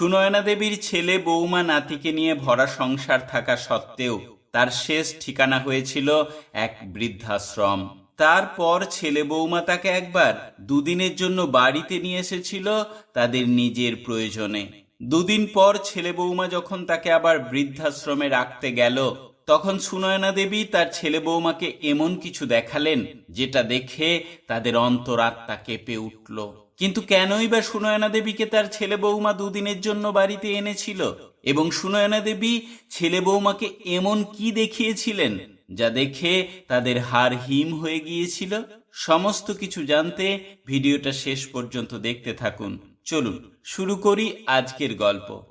সুনয়না দেবীর ছেলে বৌমা নাতিকে নিয়ে ভরা সংসার থাকা সত্ত্বেও তার শেষ ঠিকানা হয়েছিল এক বৃদ্ধাশ্রম। তারপর ছেলে বৌমা তাকে একবার দুদিনের জন্য বাড়িতে নিয়ে এসেছিল তাদের নিজের প্রয়োজনে। দুদিন পর ছেলে বৌমা যখন তাকে আবার বৃদ্ধাশ্রমে রাখতে গেল, তখন সুনয়না দেবী তার ছেলে বৌমাকে এমন কিছু দেখালেন যেটা দেখে তাদের অন্তরাত্মা কেঁপে উঠল। কিন্তু কেনই বা সুনয়না দেবীকে তার ছেলে বৌমা দুদিনের জন্য বাড়িতে এনেছিল? এবং সুনয়না দেবী ছেলে বৌমাকে এমন কি দেখিয়েছিলেন যা দেখে তাদের হার হিম হয়ে গিয়েছিল? সমস্ত কিছু জানতে ভিডিওটা শেষ পর্যন্ত দেখতে থাকুন। চলুন, শুরু করি আজকের গল্প।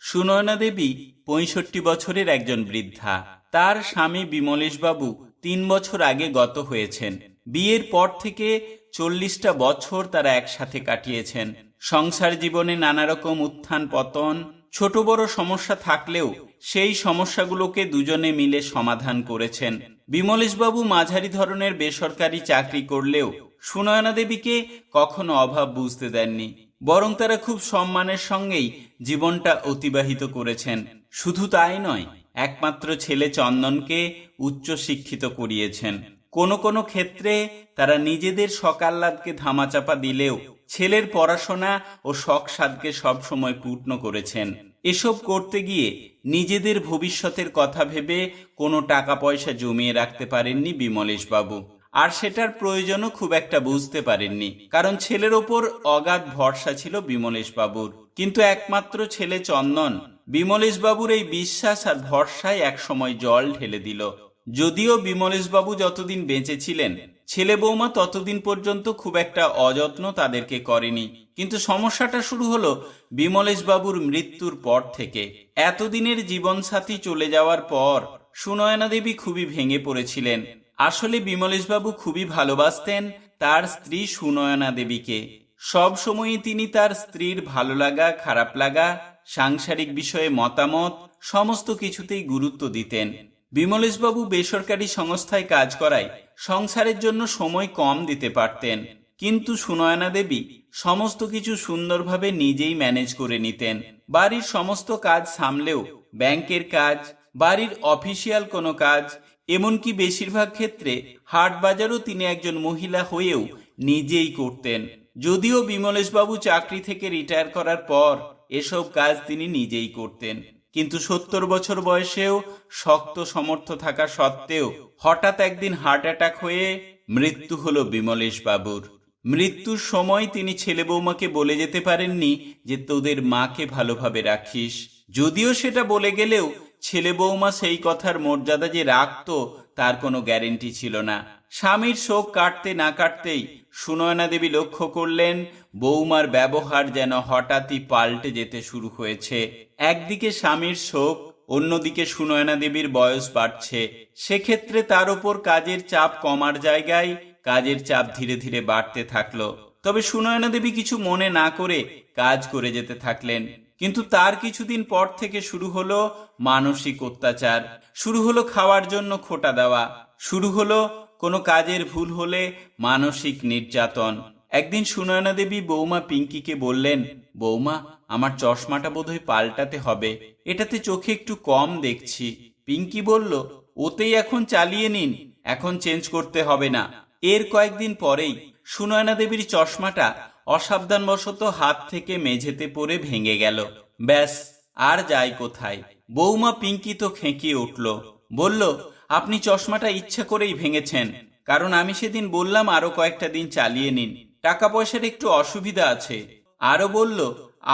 সুনয়না দেবী পঁয়ষট্টি বছরের একজন বৃদ্ধা। তার স্বামী বিমলেশবাবু তিন বছর আগে গত হয়েছেন। বিয়ের পর থেকে চল্লিশটা বছর তারা একসাথে কাটিয়েছেন। সংসার জীবনে নানা রকম উত্থান পতন, ছোট বড় সমস্যা থাকলেও সেই সমস্যাগুলোকে দুজনে মিলে সমাধান করেছেন। বিমলেশবাবু মাঝারি ধরনের বেসরকারি চাকরি করলেও সুনয়না দেবীকে কখনো অভাব বুঝতে দেননি। বরং তারা খুব সম্মানের সঙ্গেই জীবনটা অতিবাহিত করেছেন। শুধু তাই নয়, একমাত্র ছেলে চন্দনকে উচ্চ শিক্ষিত করিয়েছেন। কোনো কোনো ক্ষেত্রে তারা নিজেদের সকাল্লাদকে ধামাচাপা দিলেও ছেলের পড়াশোনা ও শখ সাদকে সবসময় পূর্ণ করেছেন। এসব করতে গিয়ে নিজেদের ভবিষ্যতের কথা ভেবে কোনো টাকা পয়সা জমিয়ে রাখতে পারেননি বিমলেশ বাবু আর সেটার প্রয়োজনও খুব একটা বুঝতে পারেননি, কারণ ছেলের ওপর অগাধ ভরসা ছিল বিমলেশ বাবুর কিন্তু একমাত্র ছেলে চন্দন বিমলেশ বাবুর এই বিশ্বাস আর ভরসায় একসময় জল ঢেলে দিল। যদিও বিমলেশবাবু যতদিন বেঁচে ছিলেন, ছেলে বৌমা ততদিন পর্যন্ত খুব একটা অযত্ন তাদেরকে করেনি। কিন্তু সমস্যাটা শুরু হলো বিমলেশ বাবুর মৃত্যুর পর থেকে। এতদিনের জীবনসাথী চলে যাওয়ার পর সুনয়না দেবী খুবই ভেঙে পড়েছিলেন। আসলে বিমলেশবাবু খুবই ভালোবাসতেন তার স্ত্রী সুনয়না দেবীকে। সব সময়ই তিনি তার স্ত্রীর ভালো লাগা, খারাপ লাগা, সাংসারিক বিষয়ে মতামত, সমস্ত কিছুতেই গুরুত্ব দিতেন। বিমলেশবাবু বেসরকারি সংস্থায় কাজ করায় সংসারের জন্য সময় কম দিতে পারতেন। কিন্তু সুনয়না দেবী সমস্ত কিছু সুন্দরভাবে নিজেই ম্যানেজ করে নিতেন। বাড়ির সমস্ত কাজ সামলেও ব্যাংকের কাজ, বাড়ির অফিসিয়াল কোনো কাজ, এমনকি বেশিরভাগ ক্ষেত্রে হাট বাজারও তিনি একজন মহিলা হয়েও নিজেই করতেন। যদিও বিমলেশবাবু চাকরি থেকে রিটায়ার করার পর এসব কাজ তিনি নিজেই করতেন। কিন্তু সত্তর বছর বয়সেও শক্ত সমর্থ থাকা সত্ত্বেও হঠাৎ একদিন হার্ট অ্যাটাক হয়ে মৃত্যু হলো বিমলেশ বাবুর। মৃত্যুর সময় তিনি ছেলে বৌমাকে বলে যেতে পারেননি যে তোদের মাকে ভালোভাবে রাখিস। যদিও সেটা বলে গেলেও ছেলে বৌমা সেই কথার মর্যাদা যে রাখত তার কোনো গ্যারেন্টি ছিল না। স্বামীর শোক কাটতে না কাটতেই সুনয়না দেবী লক্ষ্য করলেন, বৌমার ব্যবহার যেন হঠাৎই পাল্টে যেতে শুরু হয়েছে। একদিকে স্বামীর শোক, অন্যদিকে সুনয়না দেবীর বয়স বাড়ছে। সেক্ষেত্রে তার ওপর কাজের চাপ কমার জায়গায় কাজের চাপ ধীরে ধীরে বাড়তে থাকল। তবে সুনয়না দেবী কিছু মনে না করে কাজ করে যেতে থাকলেন। কিন্তু তার কিছুদিন পর থেকে শুরু হলো মানসিক অত্যাচার। শুরু হলো খাওয়ার জন্য খোটা দেওয়া। শুরু হলো কোনো কাজের ভুল হলে মানসিক নির্যাতন। একদিন সুনয়না দেবী বৌমা পিঙ্কিকে বললেন, বৌমা, আমার চশমাটা বোধহয় পাল্টাতে হবে। এটাতে চোখে একটু কম দেখছি। পিঙ্কি বলল, ওতেই এখন চালিয়ে নিন, এখন চেঞ্জ করতে হবে না। এর কয়েকদিন পরেই সুনয়না দেবীর চশমাটা অসাবধানবশত হাত থেকে মেঝেতে পড়ে ভেঙে গেল। ব্যাস, আর যাই কোথায়। বৌমা পিঙ্কি তো খেঁকিয়ে উঠল, বলল আপনি চশমাটা ইচ্ছা করেই ভেঙেছেন, কারণ আমি সেদিন বললাম আরও কয়েকটা দিন চালিয়ে নিন। টাকা পয়সার একটু অসুবিধা আছে। আরও বলল,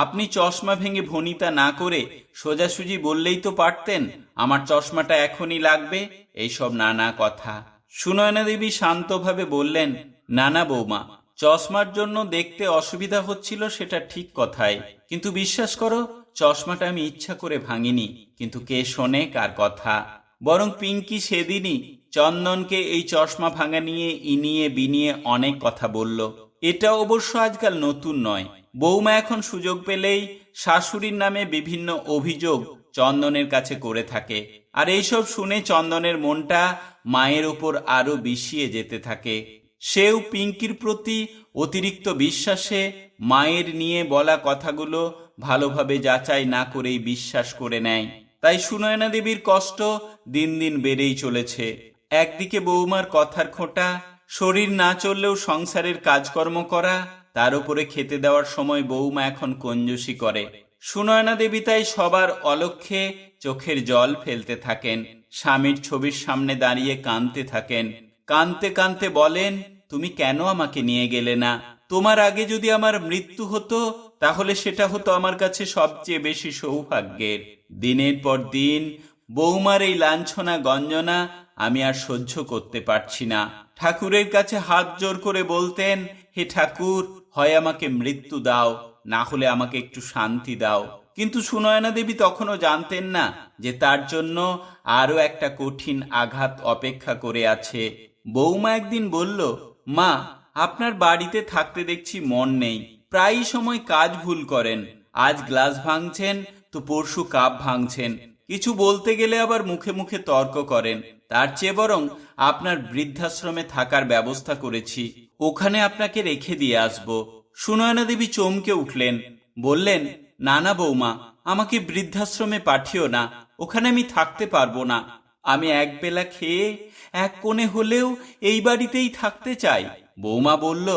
আপনি চশমা ভেঙে ভনিতা না করে সোজাসুজি বললেই তো পারতেন, আমার চশমাটা এখনই লাগবে? এইসব নানা কথা। সুনয়না দেবী শান্তভাবে বললেন, নানা বৌমা, চশমার জন্য দেখতে অসুবিধা হচ্ছিল সেটা ঠিক কথাই কিন্তু বিশ্বাস করো, চশমাটা আমি ইচ্ছা করে ভাঙিনি। কিন্তু কে শোনে কার কথা? বরং পিঙ্কি সেদিনই চন্দনকে এই চশমা ভাঙা নিয়ে ইনিয়ে বিনিয়ে অনেক কথা বলল। এটা অবশ্য আজকাল নতুন নয়। বৌমা এখন সুযোগ পেলেই শাশুড়ির নামে বিভিন্ন অভিযোগ চন্দনের কাছে করে থাকে। আর এইসব শুনে চন্দনের মনটা মায়ের উপর আরও বিষিয়ে যেতে থাকে। সেও পিঙ্কির প্রতি অতিরিক্ত বিশ্বাসে মায়ের নিয়ে বলা কথাগুলো ভালোভাবে যাচাই না করেই বিশ্বাস করে নেয়। তাই সুনয়না দেবীর কষ্ট দিন দিন বেড়েই চলেছে। একদিকে বৌমার কথার খোঁটা, শরীর না চললেও সংসারের কাজকর্ম করা, তার উপরে খেতে দেওয়ার সময় বৌমা এখন কঞ্জুসি করে। সুনয়না দেবী তাই সবার অলক্ষ্যে চোখের জল ফেলতে থাকেন, স্বামীর ছবির সামনে দাঁড়িয়ে কাঁদতে থাকেন। কাঁদতে কাঁদতে বলেন, তুমি কেন আমাকে নিয়ে গেলে না? তোমার আগে যদি আমার মৃত্যু হতো, তাহলে সেটা হতো আমার কাছে সবচেয়ে বেশি সৌভাগ্যের। দিনের পর দিন, বৌমার এই লাঞ্ছনা, গঞ্জনা আমি আর সহ্য করতে পারছি না। ঠাকুরের কাছে হাত জোর করে বলতেন, হে ঠাকুর, হয় আমাকে মৃত্যু দাও, না হলে আমাকে একটু শান্তি দাও। কিন্তু সুনয়না দেবী তখনও জানতেন না যে তার জন্য আরও একটা কঠিন আঘাত অপেক্ষা করে আছে। বৌমা একদিন বলল, মা আপনার বাড়িতে থাকতে দেখছি মন নেই। প্রায়ই সময় কাজ ভুল করেন। আজ গ্লাস ভাঙছেন, তো পরশু কাপ ভাঙছেন। কিছু বলতে গেলে আবার মুখে মুখে তর্ক করেন। তার চেয়ে বরং আপনার বৃদ্ধাশ্রমে থাকার ব্যবস্থা করেছি। ওখানে আপনাকে রেখে দিয়ে আসব। সুনয়না দেবী চমকে উঠলেন। বললেন না না বৌমা, আমাকে বৃদ্ধাশ্রমে পাঠিও না। ওখানে আমি থাকতে পারব না। আমি একবেলা খেয়ে, এক কোণে হলেও এই বাড়িতেই থাকতে চাই। বৌমা বলল,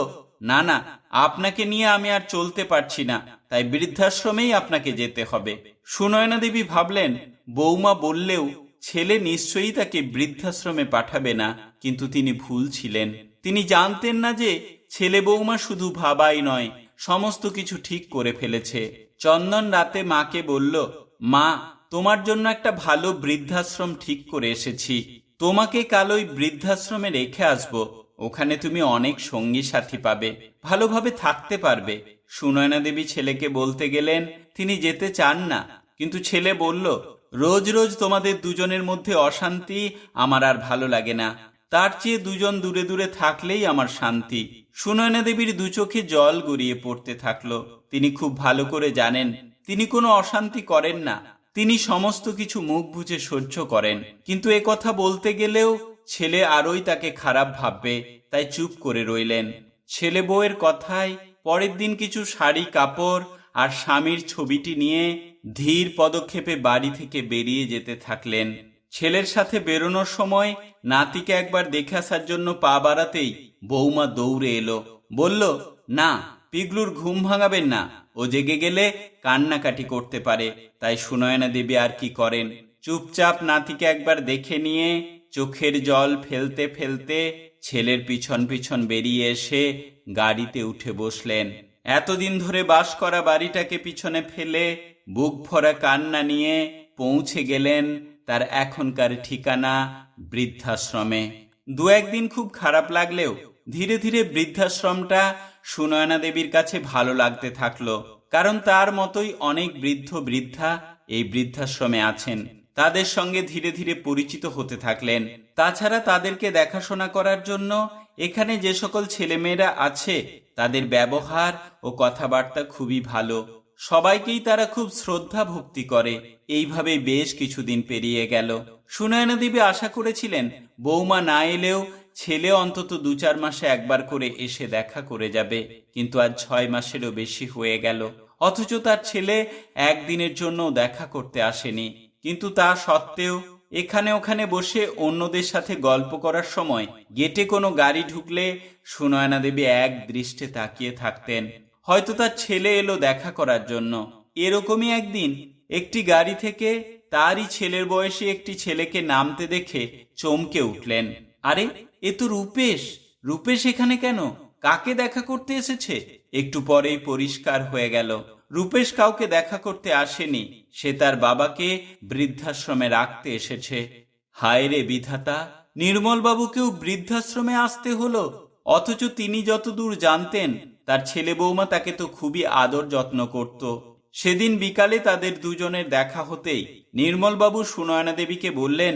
না না, আপনাকে নিয়ে আমি আর চলতে পারছি না। তাই বৃদ্ধাশ্রমেই আপনাকে যেতে হবে। সুনয়না দেবী ভাবলেন, বৌমা বললেও ছেলে নিশ্চয়ই তাকে বৃদ্ধাশ্রমে পাঠাবে না, কিন্তু তিনি ভুল ছিলেন। তিনি জানতেন না যে ছেলে বৌমা শুধু ভাবাই নয়, সমস্ত কিছু ঠিক করে ফেলেছে। চন্দন রাতে মাকে বলল, মা, তোমার জন্য একটা ভালো বৃদ্ধাশ্রম ঠিক করে এসেছি। তোমাকে কাল ওই বৃদ্ধাশ্রমে রেখে আসব। ওখানে তুমি অনেক সঙ্গী সাথী পাবে, ভালোভাবে থাকতে পারবে। সুনয়না দেবী ছেলেকে বলতে গেলেন, তিনি যেতে চান না। কিন্তু ছেলে বলল, রোজ রোজ তোমাদের দুজনের মধ্যে অশান্তি আমার আর ভালো লাগে না। তার চেয়ে দুজন দূরে দূরে থাকলেই আমার শান্তি। সুনয়না দেবীর দু চোখে জল গড়িয়ে পড়তে থাকল। তিনি খুব ভালো করে জানেন, তিনি কোনো অশান্তি করেন না। তিনি সমস্ত কিছু মুখ বুঝে সহ্য করেন। কিন্তু এ কথা বলতে গেলেও ছেলে আরই তাকে খারাপ ভাববে, তাই চুপ করে রইলেন। ছেলে বউয়ের কথায় পরের দিন কিছু শাড়ি, কাপড় আর স্বামীর ছবিটি নিয়ে ধীর পদক্ষেপে বাড়ি থেকে বেরিয়ে যেতে থাকলেন। ছেলের সাথে বেরোনোর সময় নাতিকে একবার দেখে আসার জন্য পা বাড়াতেই বৌমা দৌড়ে এলো। বলল, না, পিগলুর ঘুম ভাঙাবেন না। ও জেগে গেলে কান্নাকাটি করতে পারে। তাই সুনয়না দেবী আর কি করেন? চুপচাপ নাতিকে একবার দেখে নিয়ে চোখের জল ফেলতে ফেলতে ছেলের পিছন পিছন বেরিয়ে এসে গাড়িতে উঠে বসলেন। এতদিন ধরে বাস করা বাড়িটাকে পিছনে ফেলে বুক ভরা কান্না নিয়ে পৌঁছে গেলেন তার এখনকার ঠিকানা বৃদ্ধাশ্রমে। দু একদিন খুব খারাপ লাগলেও ধীরে ধীরে বৃদ্ধাশ্রমটা সুনয়না দেবীর কাছে ভালো লাগতে থাকল, কারণ তার মতোই অনেক বৃদ্ধ বৃদ্ধা এই বৃদ্ধাশ্রমে আছেন। তাদের সঙ্গে ধীরে ধীরে পরিচিত হতে থাকলেন। তাছাড়া তাদেরকে দেখাশোনা করার জন্য এখানে যে সকল ছেলেমেয়েরা আছে, তাদের ব্যবহার ও কথাবার্তা খুবই ভালো। সবাইকেই তারা খুব শ্রদ্ধা ভক্তি করে। এইভাবে বেশ কিছুদিন পেরিয়ে গেল। সুনয়না দেবী আশা করেছিলেন, বৌমা না এলেও ছেলে অন্তত দু চার মাসে একবার করে এসে দেখা করে যাবে, কিন্তু আজ ছয় মাসেরও বেশি হয়ে গেল। অথচ তার ছেলে একদিনের জন্য দেখা করতে আসেনি। কিন্তু তা সত্ত্বেও এখানে ওখানে বসে অন্যদের সাথে গল্প করার সময় গেটে কোনো গাড়ি ঢুকলে সুনয়না দেবী এক দৃষ্টে তাকিয়ে থাকতেন। হয়তো তার ছেলে এলো দেখা করার জন্য। এরকমই একদিন একটি গাড়ি থেকে তারই ছেলের বয়সী একটি ছেলেকে নামতে দেখে চমকে উঠলেন। আরে, এ তো রূপেশ! রূপেশ এখানে কেন? কাকে দেখা করতে এসেছে? একটু পরেই পরিষ্কার হয়ে গেল। রূপেশ কাউকে দেখা করতে আসেনি। সে তার বাবাকে বৃদ্ধাশ্রমে রাখতে এসেছে। হায় রে বিধাতা, নির্মলবাবুকেও বৃদ্ধাশ্রমে আসতে হলো? অথচ তিনি যতদূর জানতেন, তার ছেলে বৌমা তাকে তো খুবই আদর যত্ন করত। সেদিন বিকালে তাদের দুজনের দেখা হতেই নির্মলবাবু সুনয়না দেবীকে বললেন,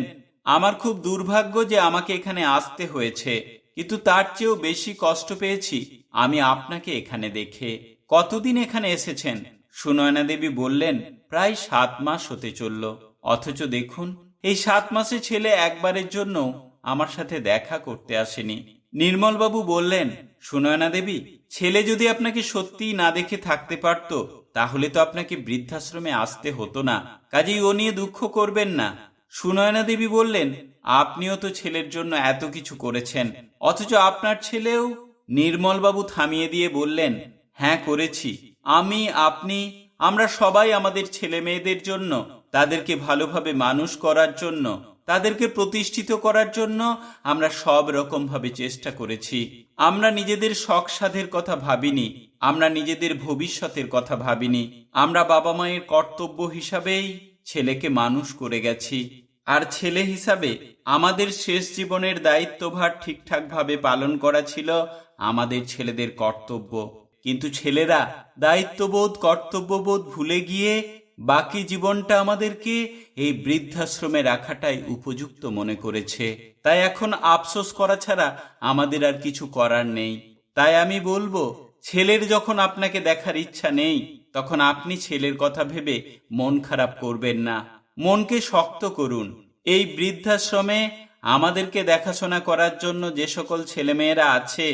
আমার খুব দুর্ভাগ্য যে আমাকে এখানে আসতে হয়েছে, কিন্তু তার চেয়েও বেশি কষ্ট পেয়েছি আমি আপনাকে এখানে দেখে। কতদিন এখানে এসেছেন? সুনয়না দেবী বললেন, প্রায় সাত মাস হতে চলল। অথচ দেখুন, এই সাত মাসে ছেলে একবারের জন্য আমার সাথে দেখা করতে আসেনি। নির্মলবাবু বললেন, সুনয়না দেবী, ছেলে যদি আপনাকে সত্যিই না দেখে থাকতে পারত, তাহলে তো আপনাকে বৃদ্ধাশ্রমে আসতে হতো না। কাজেই ও নিয়ে দুঃখ করবেন না। সুনয়না দেবী বললেন, আপনিও তো ছেলের জন্য এত কিছু করেছেন। অথচ আপনার ছেলেও? নির্মলবাবু থামিয়ে দিয়ে বললেন হ্যাঁ করেছি। আমি, আপনি, আমরা সবাই আমাদের ছেলে মেয়েদের জন্য, তাদেরকে ভালোভাবে মানুষ করার জন্য, তাদেরকে প্রতিষ্ঠিত করার জন্য আমরা সব রকম ভাবে চেষ্টা করেছি। আমরা নিজেদের শখ সাধের কথা ভাবিনি, আমরা নিজেদের ভবিষ্যতের কথা ভাবিনি, আমরা বাবা মায়ের কর্তব্য হিসাবেই ছেলেকে মানুষ করে গেছি। আর ছেলে হিসাবে আমাদের শেষ জীবনের দায়িত্বভার ঠিকঠাকভাবে পালন করা ছিল আমাদের ছেলেদের কর্তব্য। কিন্তু ছেলেরা দায়িত্ববোধ, কর্তব্যবোধ ভুলে গিয়ে বাকি জীবনটা আমাদেরকে এই বৃদ্ধাশ্রমে রাখাটাই উপযুক্ত মনে করেছে। তাই এখন আফসোস করা ছাড়া আমাদের আর কিছু করার নেই। তাই আমি বলব, ছেলের যখন আপনাকে দেখার ইচ্ছা নেই, তখন আপনি ছেলের কথা ভেবে মন খারাপ করবেন না। মনকে শক্ত করুন। এই বৃদ্ধাশ্রমে আমাদেরকে দেখাশোনা করার জন্য যে সকল ছেলেমেয়েরা আছে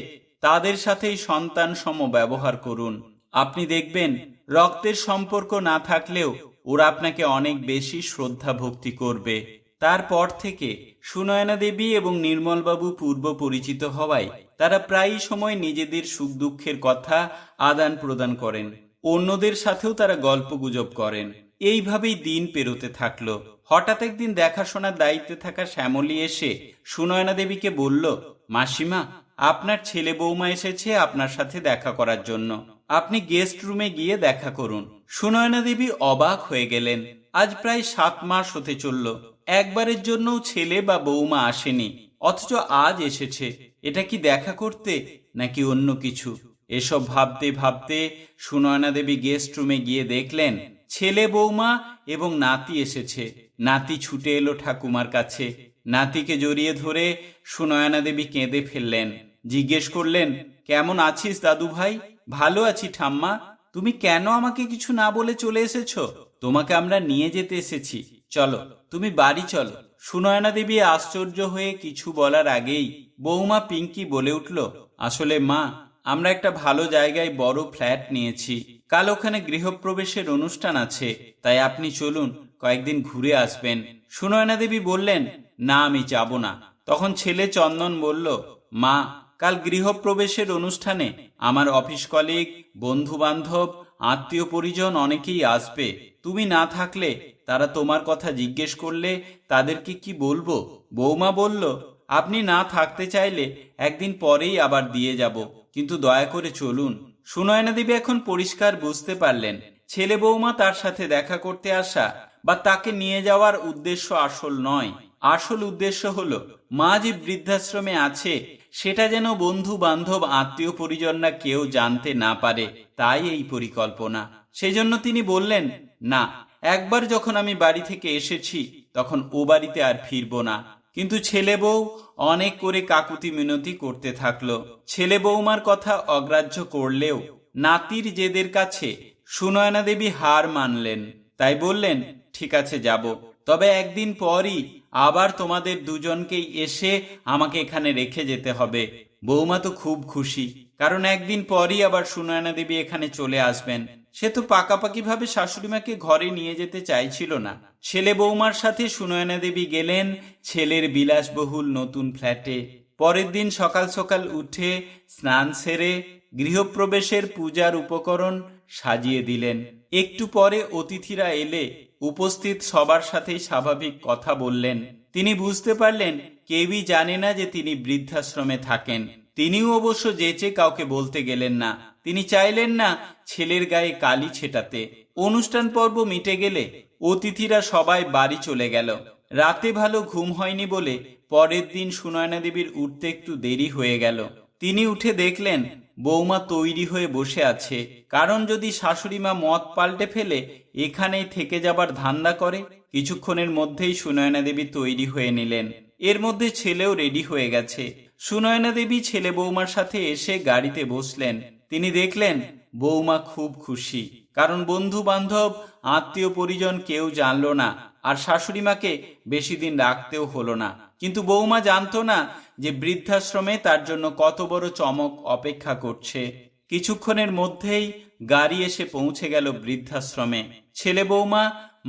তাদের সাথেই সন্তান সম ব্যবহার করুন। আপনি দেখবেন, রক্তের সম্পর্ক না থাকলেও ওরা আপনাকে অনেক বেশি শ্রদ্ধা ভক্তি করবে। তারপর থেকে সুনয়না দেবী এবং নির্মলবাবু পূর্ব পরিচিত হওয়ায় তারা প্রায়ই সময় নিজেদের সুখ দুঃখের কথা আদান প্রদান করেন। অন্যদের সাথেও তারা গল্পগুজব করেন। এইভাবেই দিন পেরোতে থাকল। হঠাৎ একদিন দেখাশোনার দায়িত্বে থাকা শ্যামলী এসে সুনয়না দেবীকে বলল, মাসিমা আপনার ছেলে বৌমা এসেছে আপনার সাথে দেখা করার জন্য। আপনি গেস্ট রুমে গিয়ে দেখা করুন। সুনয়না দেবী অবাক হয়ে গেলেন। আজ প্রায় সাত মাস হতে চলল। একবারের জন্যও ছেলে বা বৌমা আসেনি। অথচ আজ এসেছে। এটা কি দেখা করতে নাকি অন্য কিছু? এসব ভাবতে ভাবতে সুনয়না দেবী গেস্ট রুমে গিয়ে দেখলেন, ছেলে বৌমা এবং নাতি এসেছে। নাতি ছুটে এলো ঠাকুমার কাছে। নাতিকে জড়িয়ে ধরে সুনয়না দেবী কেঁদে ফেললেন। জিজ্ঞেস করলেন, কেমন আছিস দাদু ভাই? ভালো আছি ঠাম্মা। তুমি কেন আমাকে কিছু না বলে চলে এসেছ? তোমাকে আমরা নিয়ে যেতে এসেছি। চলো, তুমি বাড়ি চলো। সুনয়না দেবী আশ্চর্য হয়ে কিছু বলার আগেই বৌমা পিঙ্কি বলে উঠল, আসলে মা, আমরা একটা ভালো জায়গায় বড় ফ্ল্যাট নিয়েছি। কাল ওখানে গৃহপ্রবেশের অনুষ্ঠান আছে, তাই আপনি চলুন, কয়েকদিন ঘুরে আসবেন। সুনয়না দেবী বললেন না, আমি যাব না। তখন ছেলে চন্দন বলল, মা, কাল গৃহপ্রবেশের অনুষ্ঠানে আমার অফিস কলিগ বন্ধু বান্ধব আত্মীয় পরিজন অনেকেই আসবে। তুমি না থাকলে তারা তোমার কথা জিজ্ঞেস করলে তাদেরকে কি বলব? বৌমা বলল, আপনি না থাকতে চাইলে একদিন পরেই আবার দিয়ে যাব, কিন্তু দয়া করে চলুন। সুনয়না দেবী এখন পরিষ্কার বুঝতে পারলেন। ছেলে বৌমা তার সাথে দেখা করতে আসা বা তাকে নিয়ে যাওয়ার উদ্দেশ্য আসল নয়। আসল উদ্দেশ্য হল, মা যে বৃদ্ধাশ্রমে আছে, সেটা যেন বন্ধু বান্ধব আত্মীয় পরিজনরা কেউ জানতে না পারে, তাই এই পরিকল্পনা। সেজন্য তিনি বললেন, না, একবার যখন আমি বাড়ি থেকে এসেছি, তখন ও বাড়িতে আর ফিরবো না। কিন্তু ছেলে বউ অনেক করে কাকুতি মিনতি করতে থাকল। ছেলে বৌমার কথা অগ্রাহ্য করলেও, নাতির জেদের কাছে সুনয়না দেবী হার মানলেন। তাই বললেন, ঠিক আছে, যাব। তবে একদিন পরই আবার তোমাদের দুজনকেই এসে আমাকে এখানে রেখে যেতে হবে। বৌমা তো খুব খুশি, কারণ একদিন পরই আবার সুনয়না দেবী এখানে চলে আসবেন। সে তো পাকাপাকি ভাবে শাশুড়িমাকে ঘরে নিয়ে যেতে চাইছিল না। ছেলে বৌমার সাথে সুনয়না দেবী গেলেন ছেলের বিলাসবহুল নতুন ফ্ল্যাটে। পরের দিন সকাল সকাল উঠে স্নান সেরে গৃহপ্রবেশের পূজার উপকরণ সাজিয়ে দিলেন। একটু পরে অতিথিরা এলে উপস্থিত সবার সাথেই স্বাভাবিক কথা বললেন। তিনি বুঝতে পারলেন, কেউই জানে না যে তিনি বৃদ্ধাশ্রমে থাকেন। তিনিও অবশ্য যেচে কাউকে বলতে গেলেন না। তিনি চাইলেন না ছেলের গায়ে কালি ছেটাতে। অনুষ্ঠান পর্ব মিটে গেলে অতিথিরা সবাই বাড়ি চলে গেল। রাতে ভালো ঘুম হয়নি বলে পরের দিন সুনয়না দেবীর উঠতে একটু দেরি হয়ে গেল। তিনি উঠে দেখলেন, বৌমা তৈরি হয়ে বসে আছে। কারণ যদি শাশুড়ি মা মত পাল্টে ফেলে এখানেই থেকে যাবার ধান্দা করে, কিছুক্ষণের মধ্যেই সুনয়না দেবী তৈরি হয়ে নিলেন। এর মধ্যে ছেলেও রেডি হয়ে গেছে। সুনয়না দেবী ছেলে বৌমার সাথে এসে গাড়িতে বসলেন। তিনি দেখলেন, বৌমা খুব খুশি। কারণ বন্ধু বান্ধব আত্মীয় পরিজন কেউ জানল না, আর শাশুড়ি মাকে বেশি দিন রাখতেও হলো না। কিন্তু বৌমা জানতো না যে বৃদ্ধাশ্রমে তার জন্য কত বড় চমক অপেক্ষা করছে। কিছুক্ষণের মধ্যেই গাড়ি এসে পৌঁছে গেল বৃদ্ধাশ্রমে। ছেলে বৌমা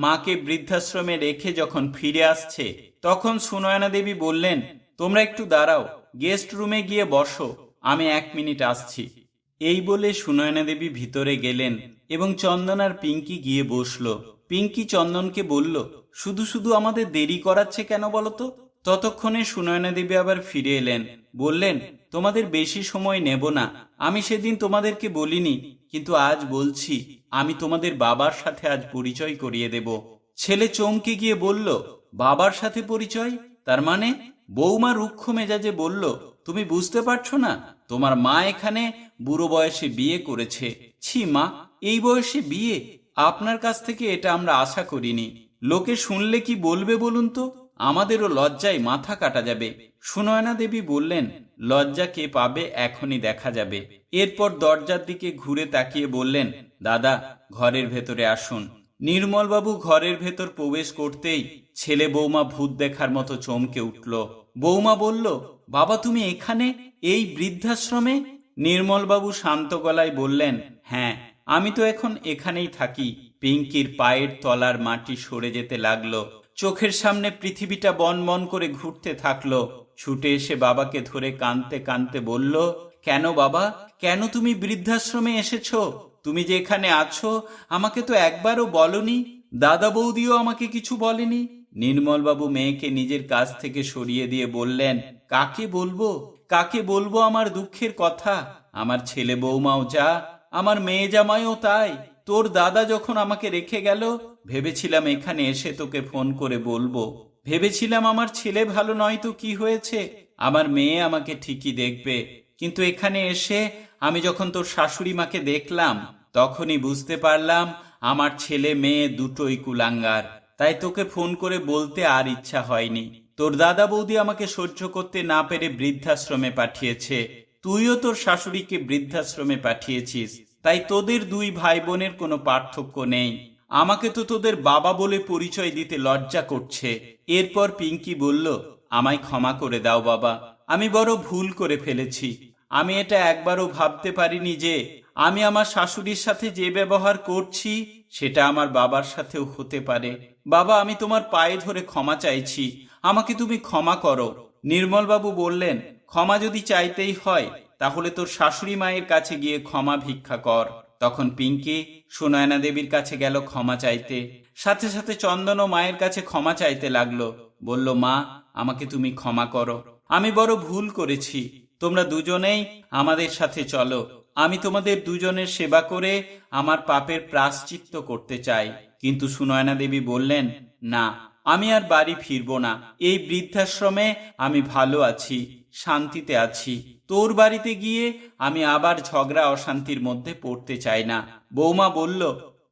মাকে বৃদ্ধাশ্রমে রেখে যখন ফিরে আসছে, তখন সুনয়না দেবী বললেন, তোমরা একটু দাঁড়াও, গেস্ট রুমে গিয়ে বসো, আমি এক মিনিট আসছি। এই বলে সুনয়না দেবী ভিতরে গেলেন এবং চন্দন আর পিঙ্কি গিয়ে বসল। পিঙ্কি চন্দনকে বলল, শুধু শুধু আমাদের দেরি করাচ্ছে কেন বলতো ততক্ষণে সুনয়না দেবী আবার ফিরে এলেন, বললেন, তোমাদের বেশি সময় নেব না, আমি সেদিন তোমাদেরকে বলিনি, কিন্তু আজ বলছি আমি তোমাদের বাবার সাথে আজ পরিচয় করিয়ে দেব। ছেলে চমকে গিয়ে বলল, বাবার সাথে পরিচয়? তার মানে বৌমা রুক্ষ মেজাজে বলল, তুমি বুঝতে পারছ না, তোমার মা এখানে বুড়ো বয়সে বিয়ে করেছে। ছি মা, এই বয়সে বিয়ে? আপনার কাছ থেকে এটা আমরা আশা করিনি। লোকে শুনলে কি বলবে বলুন তো? আমাদেরও লজ্জায় মাথা কাটা যাবে। সুনয়না দেবী বললেন, লজ্জা কে পাবে এখনই দেখা যাবে। এরপর দরজার দিকে ঘুরে তাকিয়ে বললেন, দাদা, ঘরের ভেতরে আসুন। নির্মলবাবু ঘরের ভেতর প্রবেশ করতেই ছেলে বৌমা ভূত দেখার মতো চমকে উঠল। বৌমা বলল, বাবা, তুমি এখানে? এই বৃদ্ধাশ্রমে? নির্মলবাবু শান্ত গলায় বললেন হ্যাঁ আমি তো এখন এখানেই থাকি। পিঙ্কির পায়ের তলার মাটি সরে যেতে লাগল। চোখের সামনে পৃথিবীটা বন বন করে ঘুরতে থাকল। ছুটে এসে বাবাকে ধরে কানতে কানতে বলল, কেন বাবা? কেন তুমি বৃদ্ধাশ্রমে এসেছ? তুমি যে এখানে আছো, আমাকে তো একবারও বলনি। দাদা বৌদিও আমাকে কিছু বলেনি। নির্মলবাবু মেয়েকে নিজের কাছ থেকে সরিয়ে দিয়ে বললেন, কাকে বলব? কাকে বলব আমার দুঃখের কথা? আমার ছেলে বৌমাও যা, আমার মেয়ে জামাইও তাই। তোর দাদা যখন আমাকে রেখে গেল ভেবেছিলাম এখানে এসে তোকে ফোন করে বলব। ভেবেছিলাম আমার ছেলে ভালো নয় তো কি হয়েছে? আমার মেয়ে আমাকে ঠিকই দেখবে। কিন্তু এখানে এসে আমি যখন তোর শাশুড়ি মাকে দেখলাম, তখনই বুঝতে পারলাম আমার ছেলে মেয়ে দুটোই কুলাঙ্গার। তাই তোকে ফোন করে বলতে আর ইচ্ছা হয়নি। তোর দাদা বৌদি আমাকে সহ্য করতে না পেরে বৃদ্ধাশ্রমে পাঠিয়েছে। তুইও তোর শাশুড়িকে বৃদ্ধাশ্রমে পাঠিয়েছিস। তাই তোদের দুই ভাই বোনের কোনো পার্থক্য নেই। আমাকে তো তোদের বাবা বলে পরিচয় দিতে লজ্জা করছে। এরপর পিঙ্কি বলল, আমায় ক্ষমা করে দাও বাবা, আমি বড় ভুল করে ফেলেছি। আমি এটা একবারও ভাবতে পারিনি যে আমি আমার শাশুড়ির সাথে যে ব্যবহার করছি, সেটা আমার বাবার সাথেও হতে পারে। বাবা, আমি তোমার পায়ে ধরে ক্ষমা চাইছি। আমাকে তুমি ক্ষমা করো। নির্মলবাবু বললেন, ক্ষমা যদি চাইতেই হয়, তাহলে তোর শাশুড়ি মায়ের কাছে গিয়ে ক্ষমা ভিক্ষা কর। তখন পিঙ্কি সুনয়না দেবীর কাছে গেল ক্ষমা চাইতে। সাথে সাথে চন্দন ও মায়ের কাছে ক্ষমা চাইতে লাগল। বলল, মা, আমাকে তুমি ক্ষমা করো। আমি বড় ভুল করেছি। তোমরা দুজনেই আমাদের সাথে চলো। আমি তোমাদের দুজনের সেবা করে আমার পাপের প্রাশ্চিত্য করতে চাই। কিন্তু সুনয়না দেবী বললেন, না আমি আর বাড়ি ফিরব না। এই বৃদ্ধাশ্রমে আমি ভালো আছি, শান্তিতে আছি। তোর বাড়িতে গিয়ে আমি আবার ঝগড়া অশান্তির মধ্যে পড়তে চাই না। বৌমা বলল,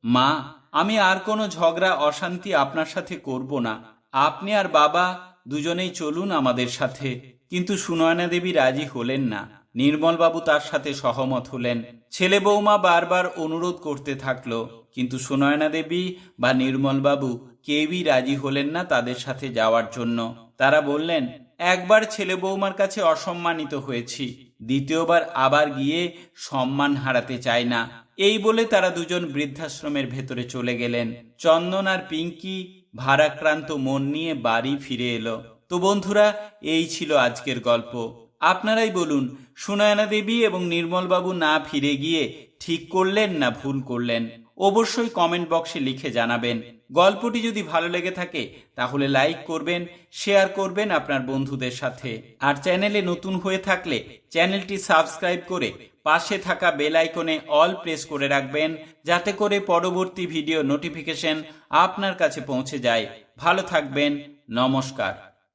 মা, আমি আর কোনো ঝগড়া অশান্তি আপনার সাথে করব না। আপনি আর বাবা দুজনেই চলুন আমাদের সাথে। কিন্তু সুনয়না দেবী রাজি হলেন না। নির্মলবাবু তার সাথে সহমত হলেন। ছেলে বৌমা বারবার অনুরোধ করতে থাকল, কিন্তু সুনয়না দেবী বা নির্মলবাবু কেউই রাজি হলেন না তাদের সাথে যাওয়ার জন্য। তারা বললেন, একবার ছেলে বৌমার কাছে অসম্মানিত হয়েছি। দ্বিতীয়বার আবার গিয়ে সম্মান হারাতে চায় না। এই বলে তারা দুজন বৃদ্ধাশ্রমের ভেতরে চলে গেলেন। চন্দন আর পিঙ্কি ভারাক্রান্ত মন নিয়ে বাড়ি ফিরে এলো। তো বন্ধুরা, এই ছিল আজকের গল্প। আপনারাই বলুন, সুনয়না দেবী এবং নির্মলবাবু না ফিরে গিয়ে ঠিক করলেন না ভুল করলেন? অবশ্যই কমেন্ট বক্সে লিখে জানাবেন। গল্পটি যদি ভালো লেগে থাকে, তাহলে লাইক করবেন, শেয়ার করবেন আপনার বন্ধুদের সাথে। আর চ্যানেলে নতুন হয়ে থাকলে চ্যানেলটি সাবস্ক্রাইব করে পাশে থাকা বেল আইকনে অল প্রেস করে রাখবেন, যাতে করে পরবর্তী ভিডিও নোটিফিকেশন আপনার কাছে পৌঁছে যায়। ভালো থাকবেন, নমস্কার।